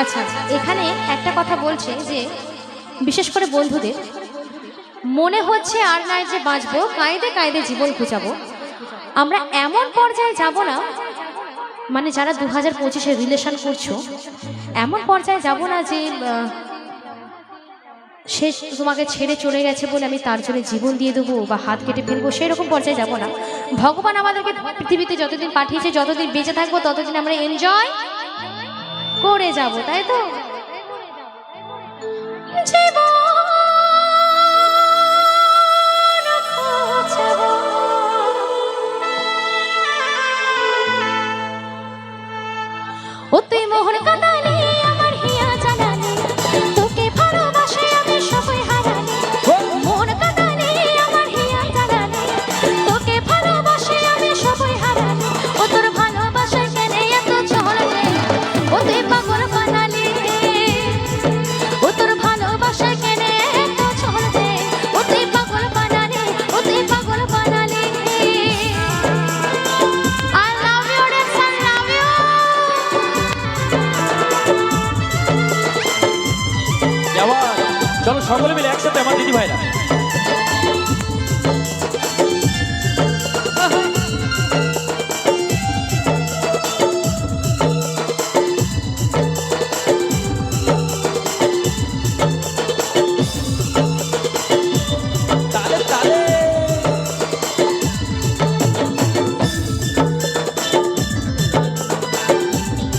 আচ্ছা এখানে একটা কথা বলছে যে, বিশেষ করে বন্ধুদের, মনে হচ্ছে আর নাই যে বাঁচবো, কায়দে কায়দে জীবন খুঁজাবো। আমরা এমন পর্যায়ে যাব না মানে যারা দু হাজার পঁচিশে রিলেশন করছ, এমন পর্যায়ে যাব না যে সে তোমাকে ছেড়ে চলে গেছে বলে আমি তার জন্য জীবন দিয়ে দেবো বা হাত কেটে ফেলব সেই রকম পর্যায়ে যাব না। ভগবান আমাদেরকে পৃথিবীতে যতদিন পাঠিয়েছে, যতদিন বেঁচে থাকব, ততদিন আমরা এনজয় করে যাব তাই তো? সকলে মিলে একসাথে আমার দিদি ভাইরা।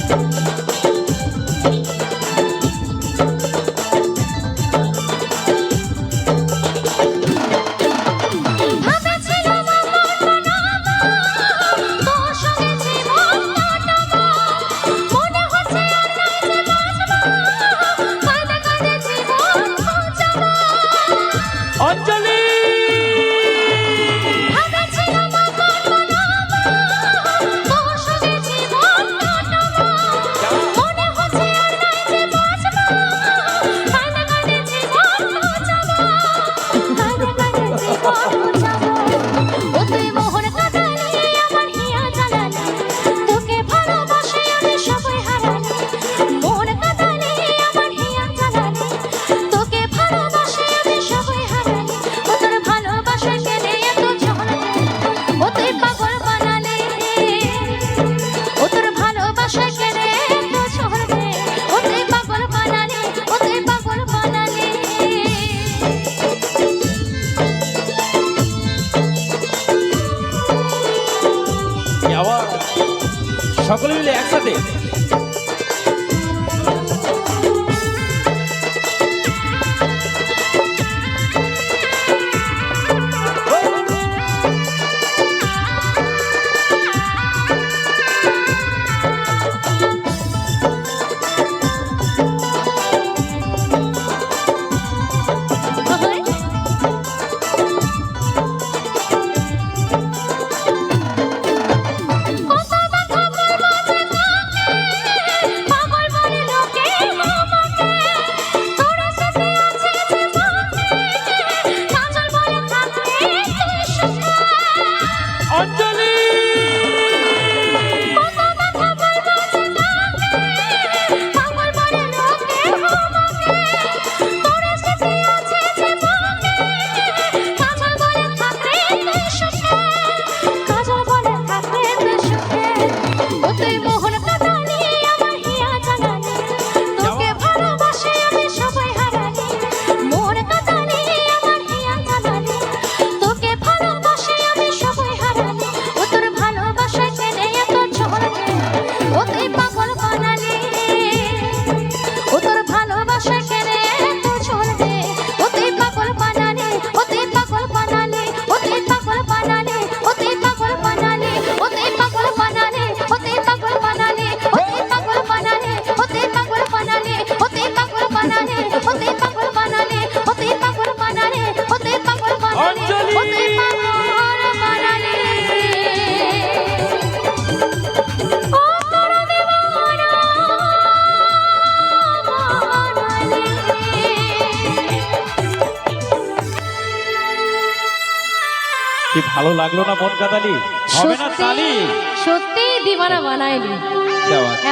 Thank 언제나 সকলে মিলে একসাথে mojona. ভালো লাগল না মন কাতালি? হবে না তালি? সত্যি দিবানা বানাইলি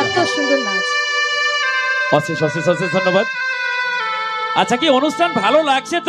এত সুন্দর নাচ। অশেষ অশেষ অশেষ ধন্যবাদ। আচ্ছা কি অনুষ্ঠান ভালো লাগছে তো?